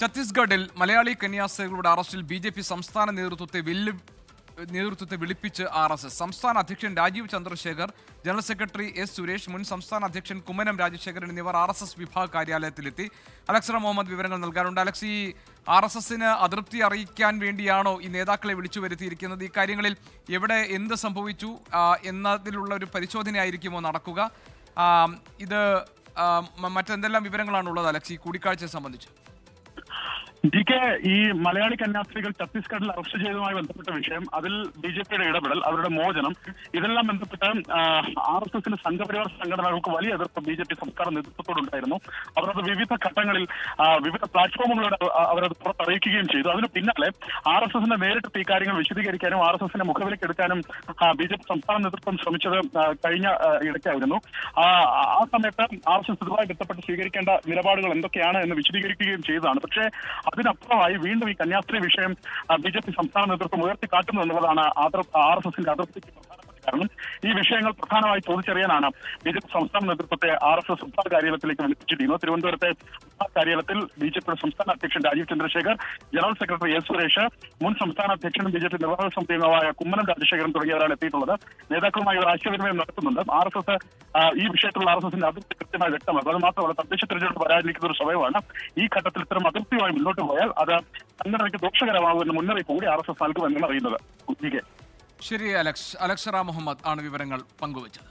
ഛത്തീസ്ഗഡിൽ മലയാളി കന്യാസ്ത്രീകളുടെ അറസ്റ്റിൽ B J P സംസ്ഥാന നേതൃത്വത്തെ വെല്ലു നേതൃത്വത്തെ വിളിപ്പിച്ച് ആർ എസ് എസ്. സംസ്ഥാന അധ്യക്ഷൻ Rajeev Chandrasekhar general secretary S Suresh മുൻ സംസ്ഥാന അധ്യക്ഷൻ കുമ്മനം രാജശേഖരൻ എന്നിവർ ആർ എസ് എസ് വിഭാഗ കാര്യാലയത്തിലെത്തി. അലക്സർ മുഹമ്മദ് വിവരങ്ങൾ നൽകാറുണ്ട്. അലക്സ് ഈ ആർ എസ് എസിന് അതൃപ്തി അറിയിക്കാൻ വേണ്ടിയാണോ ഈ നേതാക്കളെ വിളിച്ചു വരുത്തിയിരിക്കുന്നത്? ഈ കാര്യങ്ങളിൽ എവിടെ എന്ത് സംഭവിച്ചു എന്നതിലുള്ള ഒരു പരിശോധനയായിരിക്കുമോ നടക്കുക? ഇത് മറ്റെന്തെല്ലാം വിവരങ്ങളാണ് ഉള്ളത് അലക്സ് ഈ കൂടിക്കാഴ്ചയെ സംബന്ധിച്ച്? ഡി കെ ഈ മലയാളി കന്യാസ്ത്രീകൾ ഛത്തീസ്ഗഡിൽ അറസ്റ്റ് ചെയ്തതുമായി ബന്ധപ്പെട്ട വിഷയം അതിൽ ബി ജെ പിയുടെ ഇടപെടൽ അവരുടെ മോചനം ഇതെല്ലാം ബന്ധപ്പെട്ട് ആർ എസ് എസിന്റെ സംഘപരിവാർ സംഘടനകൾക്ക് വലിയ എതിർപ്പ് ബി ജെ പി സംസ്ഥാന നേതൃത്വത്തോടുണ്ടായിരുന്നു. അവരത് വിവിധ ഘട്ടങ്ങളിൽ വിവിധ പ്ലാറ്റ്ഫോമുകളോട് അവ- അവരത് പുറത്തറിയിക്കുകയും ചെയ്തു. അതിന് പിന്നാലെ ആർ എസ് എസിന്റെ നേരിട്ട് ഈ കാര്യങ്ങൾ വിശദീകരിക്കാനും ആർ എസ് എസിന്റെ മുഖവിലേക്ക് എടുക്കാനും ബി ജെ പി സംസ്ഥാന നേതൃത്വം ശ്രമിച്ചത് കഴിഞ്ഞ ഇടയ്ക്കായിരുന്നു. ആ സമയത്ത് ആർ എസ് എസ് ഇതുമായി ബന്ധപ്പെട്ട് സ്വീകരിക്കേണ്ട നിലപാടുകൾ എന്തൊക്കെയാണ് എന്ന് വിശദീകരിക്കുകയും ചെയ്തതാണ്. പക്ഷേ അതിനപ്പുറമായി വീണ്ടും ഈ കന്യാസ്ത്രീ വിഷയം ബി ജെ പി സംസ്ഥാന നേതൃത്വം ഉയർത്തിക്കാട്ടുന്നു എന്നുള്ളതാണ് ആർ എസ് എസിന്റെ അതൃപ്തിക്ക് കാരണം ഈ വിഷയങ്ങൾ പ്രധാനമായി ചോദിച്ചറിയാനാണ് ബി ജെ പി സംസ്ഥാന നേതൃത്വത്തെ ആർ എസ് എസ് സംസ്ഥാന കാര്യാലയത്തിലേക്ക് വിളിപ്പിച്ചിരിക്കുന്നത്. തിരുവനന്തപുരത്തെ കാര്യാലയത്തിൽ ബി ജെ പിയുടെ സംസ്ഥാന അധ്യക്ഷൻ Rajeev Chandrasekhar general secretary S Suresh മുൻ സംസ്ഥാന അധ്യക്ഷനും ബി ജെ പി നിർവാഹക സമിതി അംഗമായ കുമ്മനം രാജശേഖരൻ തുടങ്ങിയവരാണ് എത്തിയിട്ടുള്ളത്. നേതാക്കളുമായി ഒരു ആശയവിനിമയം നടത്തുന്നുണ്ട്. ആർ എസ് എസ് ഈ വിഷയത്തിലുള്ള ആർ എസ് എസിന്റെ അതിർത്തി കൃത്യമായി വ്യക്തമാക്കും. അത് മാത്രമല്ല തദ്ദേശ തിരഞ്ഞെടുപ്പ് വരാനിരിക്കുന്ന ഒരു സമയമാണ് ഈ ഘട്ടത്തിൽ ഇത്തരം അതിർത്തിയുമായി മുന്നോട്ട് പോയാൽ അത് സംഘടനയ്ക്ക് ദോഷകരമാകുമെന്ന മുന്നറിയിപ്പ് കൂടി ആർ എസ് എസ് നൽകുമെന്നാണ് അറിയുന്നത്. ശരി അലക്സ്. അലക്സറ മുഹമ്മദ് ആണ് വിവരങ്ങൾ പങ്കുവച്ചത്.